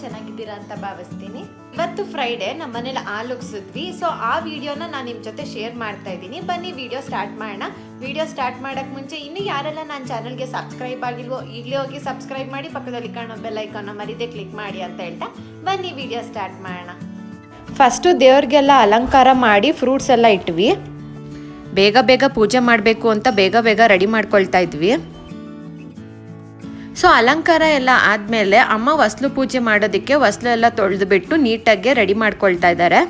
ಚೆನ್ನಾಗಿದ್ದೀರಾ ಅಂತ ಭಾವಿಸ್ತೀನಿ. ಇವತ್ತು ಫ್ರೈಡೆ ನಮ್ಮ ಮನೇಲಿ ಆಲುಗ್ಸಿದ್ವಿ ಸೊ ಆ ವಿಡಿಯೋನ ನಾನು ನಿಮ್ಮ ಜೊತೆ ಶೇರ್ ಮಾಡ್ತಾ ಇದ್ದೀನಿ. ಬನ್ನಿ ವಿಡಿಯೋ ಸ್ಟಾರ್ಟ್ ಮಾಡೋಣ. ವಿಡಿಯೋ ಸ್ಟಾರ್ಟ್ ಮಾಡೋಕ್ಕೆ ಮುಂಚೆ ಇನ್ನೂ ಯಾರೆಲ್ಲ ನನ್ನ ಚಾನಲ್ಗೆ ಸಬ್ಸ್ಕ್ರೈಬ್ ಆಗಿಲ್ವೋ ಈಗಲೇ ಹೋಗಿ ಸಬ್ಸ್ಕ್ರೈಬ್ ಮಾಡಿ, ಪಕ್ಕದಲ್ಲಿ ಕಾಣೋ ಬೆಲ್ ಐಕಾನ್ನ ಮರಿದೆ ಕ್ಲಿಕ್ ಮಾಡಿ ಅಂತ ಹೇಳ್ತಾ ಬನ್ನಿ ವಿಡಿಯೋ ಸ್ಟಾರ್ಟ್ ಮಾಡೋಣ. ಫಸ್ಟು ದೇವ್ರಿಗೆಲ್ಲ ಅಲಂಕಾರ ಮಾಡಿ ಫ್ರೂಟ್ಸ್ ಎಲ್ಲ ಇಟ್ವಿ. ಬೇಗ ಬೇಗ ಪೂಜೆ ಮಾಡಬೇಕು ಅಂತ ಬೇಗ ಬೇಗ ರೆಡಿ ಮಾಡ್ಕೊಳ್ತಾ ಇದ್ವಿ. ಸೊ ಅಲಂಕಾರ ಎಲ್ಲ ಆದಮೇಲೆ ಅಮ್ಮ ವಸ್ಲು ಪೂಜೆ ಮಾಡೋದಕ್ಕೆ ವಸ್ಲು ಎಲ್ಲ ತೊಳೆದು ಬಿಟ್ಟು ನೀಟಾಗಿ ರೆಡಿ ಮಾಡ್ಕೊಳ್ತಾ ಇದ್ದಾರೆ.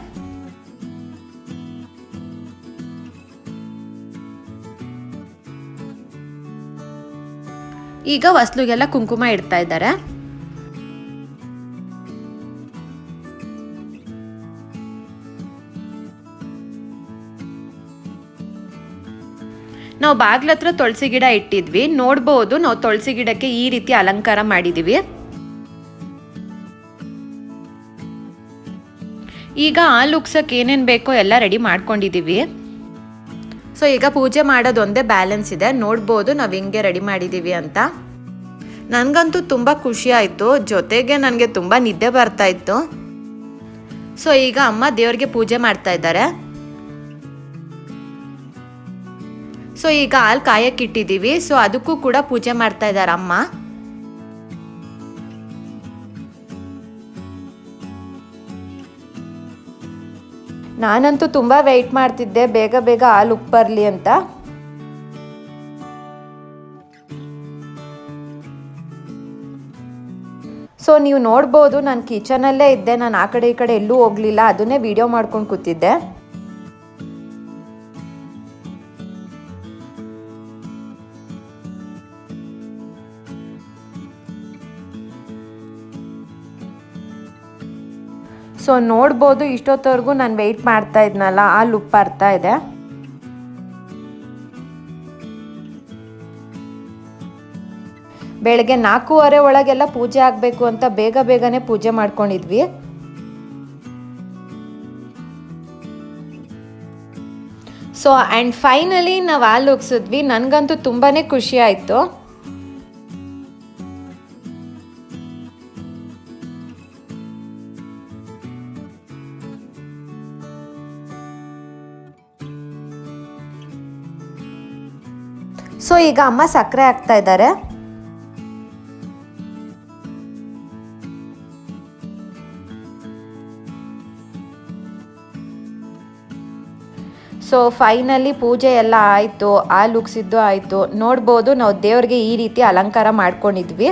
ಈಗ ವಸ್ಲುಗೆಲ್ಲ ಕುಂಕುಮ ಇಡ್ತಾ ಇದ್ದಾರೆ. ನಾವು ಬಾಗ್ಲ ಹತ್ರ ತುಳಸಿ ಗಿಡ ಇಟ್ಟಿದ್ವಿ, ನೋಡ್ಬೋದು ನಾವು ತುಳಸಿ ಗಿಡಕ್ಕೆ ಈ ರೀತಿ ಅಲಂಕಾರ ಮಾಡಿದೀವಿ. ಈಗ ಹಾಲು ಉಗ್ಸಕ್ಕೆ ಏನೇನು ಬೇಕೋ ಎಲ್ಲ ರೆಡಿ ಮಾಡ್ಕೊಂಡಿದ್ದೀವಿ ಸೊ ಈಗ ಪೂಜೆ ಮಾಡೋದೊಂದೇ ಬ್ಯಾಲೆನ್ಸ್ ಇದೆ, ನೋಡ್ಬೋದು ನಾವು ಹಿಂಗೆ ರೆಡಿ ಮಾಡಿದ್ದೀವಿ ಅಂತ. ನನಗಂತೂ ತುಂಬ ಖುಷಿ ಆಯಿತು, ಜೊತೆಗೆ ನನಗೆ ತುಂಬ ನಿದ್ದೆ ಬರ್ತಾ ಇತ್ತು. ಸೊ ಈಗ ಅಮ್ಮ ದೇವ್ರಿಗೆ ಪೂಜೆ ಮಾಡ್ತಾ ಇದ್ದಾರೆ. ಸೊ ಈಗ ಹಾಲು ಕಾಯಕ್ಕೆ ಇಟ್ಟಿದ್ದೀವಿ. ಸೊ ಅದಕ್ಕೂ ಕೂಡ ಪೂಜೆ ಮಾಡ್ತಾ ಇದ್ದಾರೆ ಅಮ್ಮ. ನಾನಂತೂ ತುಂಬ ವೆಯ್ಟ್ ಮಾಡ್ತಿದ್ದೆ. ಬೇಗ ಬೇಗ ಹಾಲು ಉಪ್ಪು ಬರಲಿ ಅಂತ. ಸೊ ನೀವು ನೋಡ್ಬೋದು, ನಾನು ಕಿಚನಲ್ಲೇ ಇದ್ದೆ. ನಾನು ಆ ಕಡೆ ಈ ಕಡೆ ಎಲ್ಲೂ ಹೋಗಲಿಲ್ಲ. ಅದನ್ನೇ ವಿಡಿಯೋ ಮಾಡ್ಕೊಂಡು ಕೂತಿದ್ದೆ. ಸೊ ನೋಡ್ಬೋದು, ಇಷ್ಟೊತ್ತವರೆಗೂ ನಾನು ವೆಯ್ಟ್ ಮಾಡ್ತಾ ಇದ್ನಲ್ಲ, ಆ ಲುಕ್ ಬರ್ತಾ ಇದೆ. ಬೆಳಗ್ಗೆ ನಾಲ್ಕೂವರೆ ಒಳಗೆಲ್ಲ ಪೂಜೆ ಆಗಬೇಕು ಅಂತ ಬೇಗ ಬೇಗನೆ ಪೂಜೆ ಮಾಡ್ಕೊಂಡಿದ್ವಿ. ಸೊ ಆ್ಯಂಡ್ ಫೈನಲಿ ನಾವು ಹಾಲು ಉಗ್ಸಿದ್ವಿ ನನಗಂತೂ ತುಂಬಾ ಖುಷಿ ಆಯಿತು. ಸೊ ಈಗ ಅಮ್ಮ ಸಕ್ಕರೆ ಹಾಕ್ತಾ ಇದ್ದಾರೆ. ಸೊ ಫೈನಲಿ ಪೂಜೆ ಎಲ್ಲ ಆಯಿತು ಹಾಲು ಉಗ್ಸಿದ್ದು ಆಯಿತು. ನೋಡ್ಬೋದು ನಾವು ದೇವ್ರಿಗೆ ಈ ರೀತಿ ಅಲಂಕಾರ ಮಾಡ್ಕೊಂಡಿದ್ವಿ.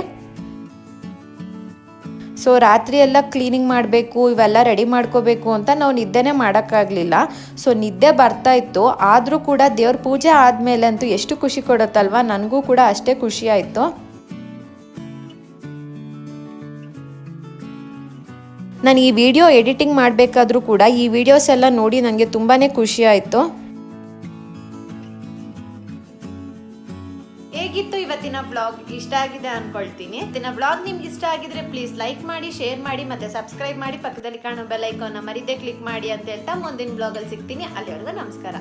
ಸೊ ರಾತ್ರಿ ಎಲ್ಲ ಕ್ಲೀನಿಂಗ್ ಮಾಡಬೇಕು, ಇವೆಲ್ಲ ರೆಡಿ ಮಾಡ್ಕೋಬೇಕು ಅಂತ ನಾವು ನಿದ್ದೆನೇ ಮಾಡೋಕ್ಕಾಗಲಿಲ್ಲ. ಸೊ ನಿದ್ದೆ ಬರ್ತಾ ಇತ್ತು. ಆದರೂ ಕೂಡ ದೇವ್ರ ಪೂಜೆ ಆದಮೇಲೆ ಅಂತೂ ಎಷ್ಟು ಖುಷಿ ಕೊಡುತ್ತಲ್ವ? ನನಗೂ ಕೂಡ ಅಷ್ಟೇ ಖುಷಿ ಆಯಿತು. ನಾನು ಈ ವಿಡಿಯೋ ಎಡಿಟಿಂಗ್ ಮಾಡಬೇಕಾದ್ರೂ ಕೂಡ ಈ ವಿಡಿಯೋಸ್ ಎಲ್ಲ ನೋಡಿ ನನಗೆ ತುಂಬಾ ಖುಷಿ ಆಯಿತು. ಇವತ್ತಿನ ಬ್ಲಾಗ್ ಇಷ್ಟ ಆಗಿದೆ ಅನ್ಕೊಳ್ತೀನಿ. ಇವತ್ತಿನ ಬ್ಲಾಗ್ ನಿಮ್ಗೆ ಇಷ್ಟ ಆಗಿದ್ರೆ ಪ್ಲೀಸ್ ಲೈಕ್ ಮಾಡಿ ಶೇರ್ ಮಾಡಿ ಮತ್ತೆ ಸಬ್ಸ್ಕ್ರೈಬ್ ಮಾಡಿ. ಪಕ್ಕದಲ್ಲಿ ಕಾಣೋ ಬೆಲ್ ಐಕಾನ್ ಮರಿದೇ ಕ್ಲಿಕ್ ಮಾಡಿ ಅಂತ ಹೇಳ್ತಾ ಮುಂದಿನ ಬ್ಲಾಗಲ್ಲಿ ಸಿಗ್ತೀನಿ. ಅಲ್ಲಿವರೆಗೂ ನಮಸ್ಕಾರ.